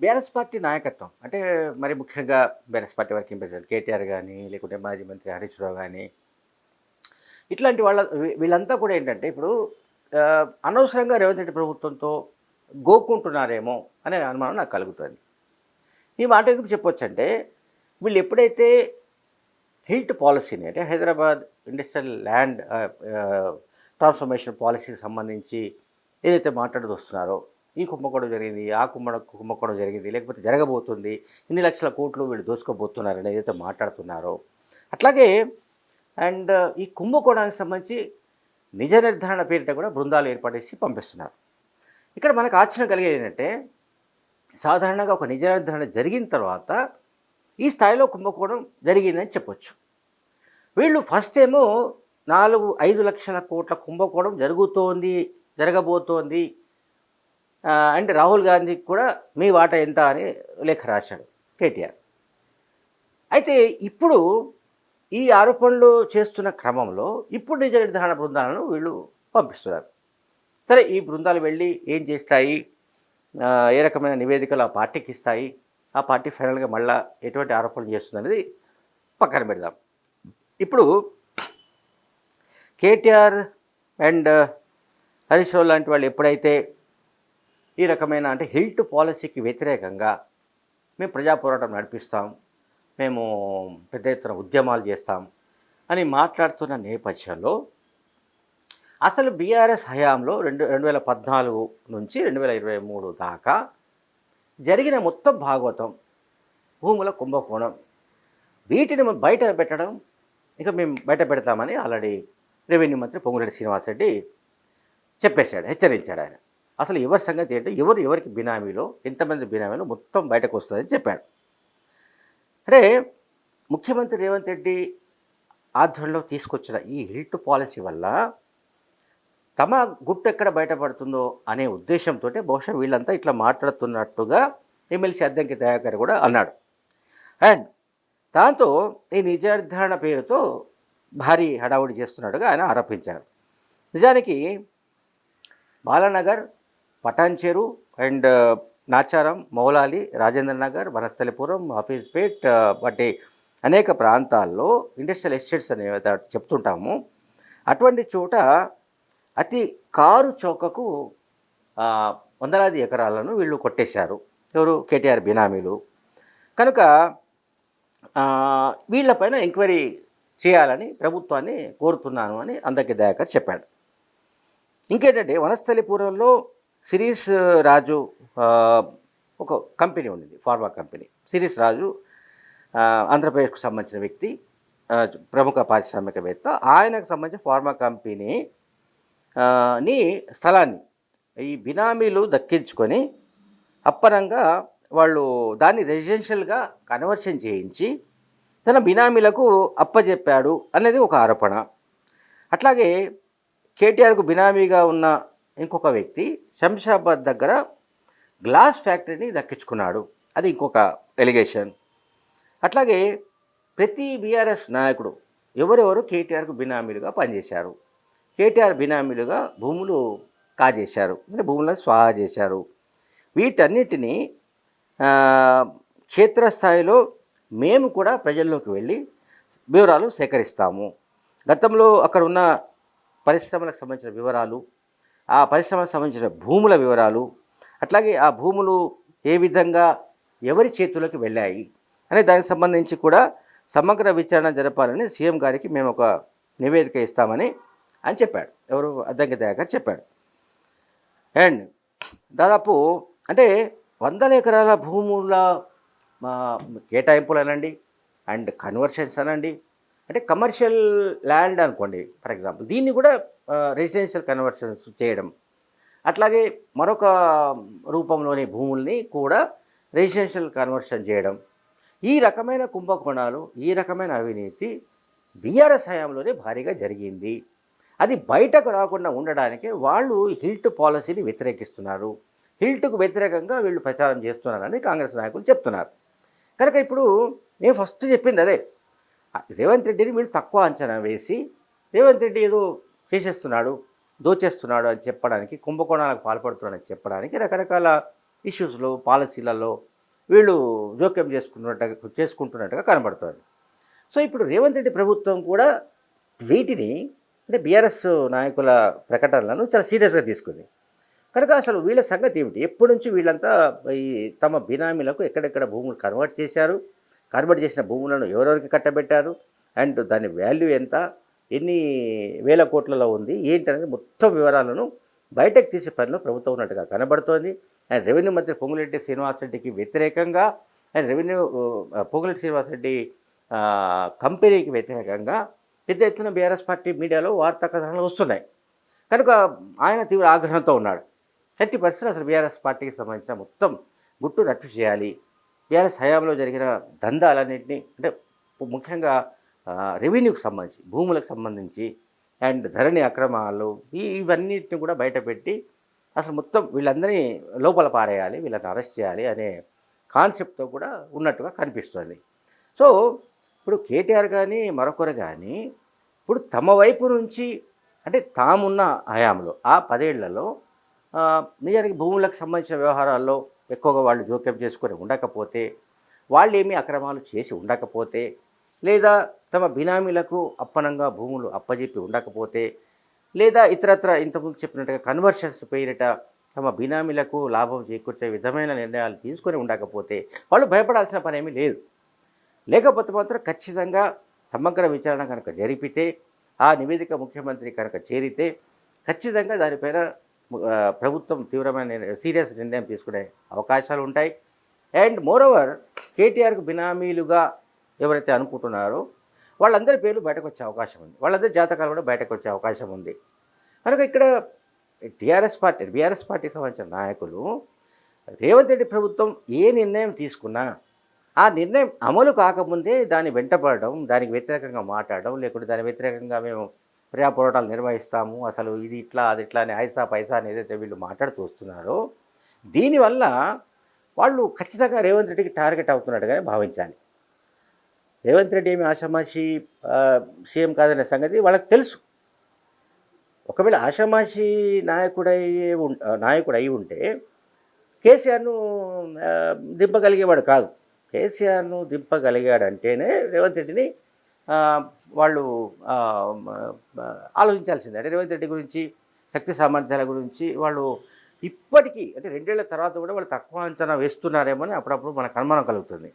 BRS party నాయకత్వం అంటే మరి ముఖ్యంగా BRS party working president KTR కానీ లేకుంటే మాజీ మంత్రి హరీష్ రావు కానీ ఇట్లాంటి వాళ్ళ వీళ్ళంతా కూడా ఏంటంటే ఇప్పుడు అనవసరంగా రేవంత్ రెడ్డి ప్రభుత్వంతో గోక్కుంటున్నారేమో అనే అనుమానం నాకు కలుగుతుంది. ఈ మాట ఎందుకు చెప్పొచ్చంటే వీళ్ళు ఎప్పుడైతే హిల్ట్ పాలసీని అంటే హైదరాబాద్ ఇండస్ట్రియల్ ల్యాండ్ ట్రాన్స్ఫర్మేషన్ పాలసీకి సంబంధించి ఏదైతే మాట్లాడుతూ వస్తున్నారో ఈ కుంభకోణం జరిగింది ఆ కుంభ కుంభకోణం జరిగింది లేకపోతే జరగబోతుంది ఇన్ని లక్షల కోట్లు వీళ్ళు దోచుకోబోతున్నారని ఏదైతే మాట్లాడుతున్నారో. అట్లాగే అండ్ ఈ కుంభకోణానికి సంబంధించి నిజ నిర్ధారణ పేరిట కూడా బృందాలు ఏర్పడేసి పంపిస్తున్నారు. ఇక్కడ మనకు ఆశ్చర్యం కలిగేది ఏంటంటే సాధారణంగా ఒక నిజ నిర్ధారణ జరిగిన తర్వాత ఈ స్థాయిలో కుంభకోణం జరిగిందని చెప్పొచ్చు. వీళ్ళు ఫస్ట్ ఏమో నాలుగు ఐదు లక్షల కోట్ల కుంభకోణం జరుగుతోంది జరగబోతోంది అంటే రాహుల్ గాంధీకి కూడా మీ వాట ఎంత అని లేఖ రాశాడు కేటీఆర్. అయితే ఇప్పుడు ఈ ఆరోపణలు చేస్తున్న క్రమంలో ఇప్పుడు నిజ నిర్ధారణ బృందాలను వీళ్ళు పంపిస్తున్నారు. సరే ఈ బృందాలు వెళ్ళి ఏం చేస్తాయి? ఏ రకమైన నివేదికలు ఆ పార్టీకి ఇస్తాయి? ఆ పార్టీ ఫైనల్గా మళ్ళా ఎటువంటి ఆరోపణలు చేస్తుంది అనేది పక్కన పెడదాం. ఇప్పుడు కేటీఆర్ అండ్ హరీష్ రావు లాంటి వాళ్ళు ఎప్పుడైతే ఈ రకమైన అంటే హిల్ట్ పాలసీకి వ్యతిరేకంగా మేము ప్రజా పోరాటం నడిపిస్తాం. మేము పెద్ద ఎత్తున ఉద్యమాలు చేస్తాం అని మాట్లాడుతున్న నేపథ్యంలో అసలు బీఆర్ఎస్ హయాంలో రెండు రెండు వేల పద్నాలుగు నుంచి రెండు వేల ఇరవై మూడు దాకా జరిగిన మొత్తం భాగవతం భూముల కుంభకోణం. వీటిని బయట పెట్టడం ఇంకా మేము బయట పెడతామని ఆల్రెడీ రెవెన్యూ మంత్రి పొంగురెడ్డి శ్రీనివాసరెడ్డి చెప్పేశాడు హెచ్చరించాడు ఆయన. అసలు ఎవరి సంగతి ఏంటో? ఎవరు ఎవరికి బినామీలో ఎంతమంది బినామీలో మొత్తం బయటకు వస్తుందని చెప్పాడు. అంటే ముఖ్యమంత్రి రేవంత్ రెడ్డి ఆధ్వర్యంలో తీసుకొచ్చిన ఈ హిల్ట్ పాలసీ వల్ల తమ గుట్టు ఎక్కడ బయటపడుతుందో అనే ఉద్దేశంతో బహుశా వీళ్ళంతా ఇట్లా మాట్లాడుతున్నట్టుగా ఎమ్మెల్సీ అద్దంకి దయాకర్ కూడా అన్నాడు. అండ్ దాంతో ఈ నిజ పేరుతో భారీ హడావుడి చేస్తున్నట్టుగా ఆయన ఆరోపించారు. నిజానికి బాలానగర్ పటాన్చేరు అండ్ నాచారం మౌలాలి రాజేంద్ర నగర్ వనస్థలిపురం హఫీజ్పేట్ వంటి అనేక ప్రాంతాల్లో ఇండస్ట్రియల్ ఎస్టేట్స్ అనేవి చెప్తుంటాము. అటువంటి చోట అతి కారు చౌకకు వందలాది ఎకరాలను వీళ్ళు కొట్టేశారు. ఎవరు? కేటీఆర్ బినామీలు. కనుక వీళ్ళపైన ఎంక్వైరీ చేయాలని ప్రభుత్వాన్ని కోరుతున్నాను అని అందరికీ దయాకర్ చెప్పాడు. ఇంకేంటంటే వనస్థలిపురంలో సిరీస్ రాజు ఒక కంపెనీ ఉండింది ఫార్మా కంపెనీ. సిరీస్ రాజు ఆంధ్రప్రదేశ్కు సంబంధించిన వ్యక్తి ప్రముఖ పారిశ్రామికవేత్త. ఆయనకు సంబంధించిన ఫార్మా కంపెనీ ని స్థలాన్ని ఈ బినామీలు దక్కించుకొని అప్పనంగా వాళ్ళు దాన్ని రెసిడెన్షియల్గా కన్వర్షన్ చేయించి తన బినామీలకు అప్పజెప్పాడు అనేది ఒక ఆరోపణ. అట్లాగే కేటీఆర్కు బినామీగా ఉన్న ఇంకొక వ్యక్తి శంషాబాద్ దగ్గర గ్లాస్ ఫ్యాక్టరీని దక్కించుకున్నాడు. అది ఇంకొక ఎలిగేషన్. అట్లాగే ప్రతి బీఆర్ఎస్ నాయకుడు ఎవరెవరు కేటీఆర్కు బినామీలుగా పనిచేశారు. కేటీఆర్ బినామీలుగా భూములు కాజేశారు. అంటే భూములను స్వాహా చేశారు. వీటన్నిటినీ క్షేత్రస్థాయిలో మేము కూడా ప్రజల్లోకి వెళ్ళి వివరాలు సేకరిస్తాము. గతంలో అక్కడ ఉన్న పరిశ్రమలకు సంబంధించిన వివరాలు ఆ పరిశ్రమలకు సంబంధించిన భూముల వివరాలు అట్లాగే ఆ భూములు ఏ విధంగా ఎవరి చేతుల్లోకి వెళ్ళాయి అనే దానికి సంబంధించి కూడా సమగ్ర విచారణ జరపాలని సీఎం గారికి మేము ఒక నివేదిక ఇస్తామని అని చెప్పాడు. ఎవరు? అద్దంకి దయాకర్ చెప్పాడు. అండ్ దాదాపు అంటే వందల ఎకరాల భూముల కేటాయింపులు అనండి అండ్ కన్వర్షన్స్ అనండి అంటే కమర్షియల్ ల్యాండ్ అనుకోండి ఫర్ ఎగ్జాంపుల్. దీన్ని కూడా రెసిడెన్షియల్ కన్వర్షన్స్ చేయడం. అట్లాగే మరొక రూపంలోని భూముల్ని కూడా రెసిడెన్షియల్ కన్వర్షన్ చేయడం. ఈ రకమైన కుంభకోణాలు ఈ రకమైన అవినీతి బీఆర్ఎస్ హయాంలోనే భారీగా జరిగింది. అది బయటకు రాకుండా ఉండడానికి వాళ్ళు హిల్ట్ పాలసీని వ్యతిరేకిస్తున్నారు. హిల్ట్కు వ్యతిరేకంగా వీళ్ళు ప్రచారం చేస్తున్నారని కాంగ్రెస్ నాయకులు చెప్తున్నారు. కనుక ఇప్పుడు నేను ఫస్ట్ చెప్పింది అదే. రేవంత్ రెడ్డిని వీళ్ళు తక్కువ అంచనా వేసి రేవంత్ రెడ్డి ఏదో చేసేస్తున్నాడు దోచేస్తున్నాడు అని చెప్పడానికి కుంభకోణాలకు పాల్పడుతున్నాడని చెప్పడానికి రకరకాల ఇష్యూస్లో పాలసీలలో వీళ్ళు జోక్యం చేసుకున్నట్టుగా చేసుకుంటున్నట్టుగా కనబడుతుంది. సో ఇప్పుడు రేవంత్ రెడ్డి ప్రభుత్వం కూడా వీటిని అంటే బీఆర్ఎస్ నాయకుల ప్రకటనలను చాలా సీరియస్గా తీసుకుంది. కనుక అసలు వీళ్ళ సంగతి ఏమిటి? ఎప్పటి నుంచి వీళ్ళంతా ఈ తమ బినామీలకు ఎక్కడెక్కడ భూములు కన్వర్ట్ చేశారు? కన్వర్ట్ చేసిన భూములను ఎవరెవరికి కట్టబెట్టారు? అండ్ దాని వాల్యూ ఎంత? ఎన్ని వేల కోట్లలో ఉంది? ఏంటనేది మొత్తం వివరాలను బయటకు తీసే పనిలో ప్రభుత్వం ఉన్నట్టుగా కనబడుతోంది. అండ్ రెవెన్యూ మంత్రి పొంగులెడ్డి శ్రీనివాసరెడ్డికి వ్యతిరేకంగా అండ్ రెవెన్యూ పొంగులెడ్డి శ్రీనివాసరెడ్డి కంపెనీకి వ్యతిరేకంగా పెద్ద ఎత్తున బీఆర్ఎస్ పార్టీ మీడియాలో వార్తా కథనాలు వస్తున్నాయి. కనుక ఆయన తీవ్ర ఆగ్రహంతో ఉన్నాడు. ఎట్టి పరిస్థితులు అసలు బీఆర్ఎస్ పార్టీకి సంబంధించిన మొత్తం గుట్టు రట్టు చేయాలి బీఆర్ఎస్ హయాంలో జరిగిన దందాలన్నింటినీ అంటే ముఖ్యంగా రెవెన్యూకి సంబంధించి భూములకు సంబంధించి అండ్ ధరణి అక్రమాలు ఇవన్నిటిని కూడా బయటపెట్టి అసలు మొత్తం వీళ్ళందరినీ లోపల పారేయాలి వీళ్ళని అరెస్ట్ చేయాలి అనే కాన్సెప్ట్తో కూడా ఉన్నట్టుగా కనిపిస్తుంది. సో ఇప్పుడు కేటీఆర్ కానీ మరొకరు కానీ ఇప్పుడు తమ వైపు నుంచి అంటే తామున్న హయాంలో ఆ పదేళ్ళలో నిజానికి భూములకు సంబంధించిన వ్యవహారాల్లో ఎక్కువగా వాళ్ళు జోక్యం చేసుకొని ఉండకపోతే వాళ్ళు ఏమీ అక్రమాలు చేసి ఉండకపోతే లేదా తమ బినామీలకు అప్పనంగా భూములు అప్పజెప్పి ఉండకపోతే లేదా ఇతరత్ర ఇంతకుముందు చెప్పినట్టుగా కన్వర్షన్స్ పేరిట తమ బినామీలకు లాభం చేకూర్చే విధమైన నిర్ణయాలు తీసుకొని ఉండకపోతే వాళ్ళు భయపడాల్సిన పని ఏమీ లేదు. లేకపోతే మాత్రం ఖచ్చితంగా సమగ్ర విచారణ కనుక జరిపితే ఆ నివేదిక ముఖ్యమంత్రి కనుక చేరితే ఖచ్చితంగా దానిపైన ప్రభుత్వం తీవ్రమైన సీరియస్ నిర్ణయం తీసుకునే అవకాశాలు ఉంటాయి. అండ్ మోరోవర్ కేటీఆర్కు బినామీలుగా ఎవరైతే అనుకుంటున్నారో వాళ్ళందరి పేర్లు బయటకు వచ్చే అవకాశం ఉంది. వాళ్ళందరి జాతకాలు కూడా బయటకు వచ్చే అవకాశం ఉంది. కనుక ఇక్కడ టీఆర్ఎస్ పార్టీ బీఆర్ఎస్ పార్టీకి సంబంధించిన నాయకులు రేవంత్ రెడ్డి ప్రభుత్వం ఏ నిర్ణయం తీసుకున్నా ఆ నిర్ణయం అమలు కాకముందే దాన్ని వెంటపడడం దానికి వ్యతిరేకంగా మాట్లాడడం లేకుంటే దాని వ్యతిరేకంగా మేము ప్రజా పోరాటాలు నిర్వహిస్తాము అసలు ఇది ఇట్లా అది ఇట్లా అని ఐసా పైసా అని ఏదైతే వీళ్ళు మాట్లాడుతూ వస్తున్నారో దీనివల్ల వాళ్ళు ఖచ్చితంగా రేవంత్ రెడ్డికి టార్గెట్ అవుతున్నట్టుగానే భావించాలి. రేవంత్ రెడ్డి ఏమి ఆషామాషి సీఎం కాదనే సంగతి వాళ్ళకి తెలుసు. ఒకవేళ ఆషామాషి నాయకుడై ఉం నాయకుడు అయి ఉంటే కేసీఆర్ను దింపగలిగేవాడు కాదు. కేసీఆర్ను దింపగలిగాడంటేనే రేవంత్ రెడ్డిని వాళ్ళు ఆలోచించాల్సిందే. అంటే రేవంత్ రెడ్డి గురించి శక్తి సామర్థ్యాల గురించి వాళ్ళు ఇప్పటికీ అంటే రెండేళ్ళ తర్వాత కూడా వాళ్ళు తక్కువ అంచనా వేస్తున్నారేమో అని అప్పుడప్పుడు మనకు అనుమానం కలుగుతుంది.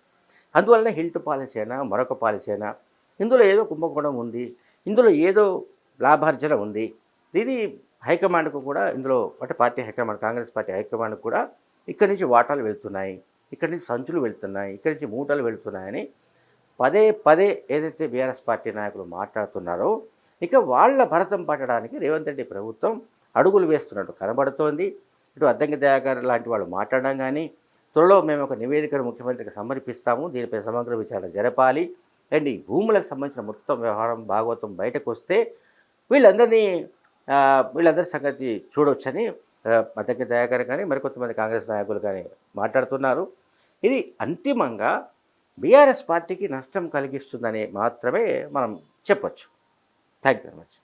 అందువలన హిల్ట్ పాలసీ అయినా మరొక పాలసీ అయినా ఇందులో ఏదో కుంభకోణం ఉంది ఇందులో ఏదో లాభార్జన ఉంది. ఇది హైకమాండ్కు కూడా ఇందులో అంటే party high command Congress party హైకమాండ్కు కూడా ఇక్కడి నుంచి వాటాలు వెళ్తున్నాయి. ఇక్కడి నుంచి సంచులు వెళ్తున్నాయి. ఇక్కడి నుంచి మూటలు వెళ్తున్నాయని పదే పదే ఏదైతే బీఆర్ఎస్ పార్టీ నాయకులు మాట్లాడుతున్నారో ఇక వాళ్ళ భరతం పట్టడానికి రేవంత్ రెడ్డి ప్రభుత్వం అడుగులు వేస్తున్నట్టు కనబడుతోంది. ఇటు అద్దంకి దయాకర్ లాంటి వాళ్ళు మాట్లాడడం కానీ త్వరలో మేము ఒక నివేదికను ముఖ్యమంత్రికి సమర్పిస్తాము. దీనిపై సమగ్ర విచారణ జరపాలి. అండ్ ఈ భూములకు సంబంధించిన మొత్తం వ్యవహారం భాగవతం బయటకు వస్తే వీళ్ళందరినీ వీళ్ళందరి సంగతి చూడవచ్చని అద్దంకి దయాకర్ కానీ మరికొంతమంది కాంగ్రెస్ నాయకులు కానీ మాట్లాడుతున్నారు. ఇది అంతిమంగా బీఆర్ఎస్ పార్టీకి నష్టం కలిగిస్తుందని మాత్రమే మనం చెప్పచ్చు. Thank you very much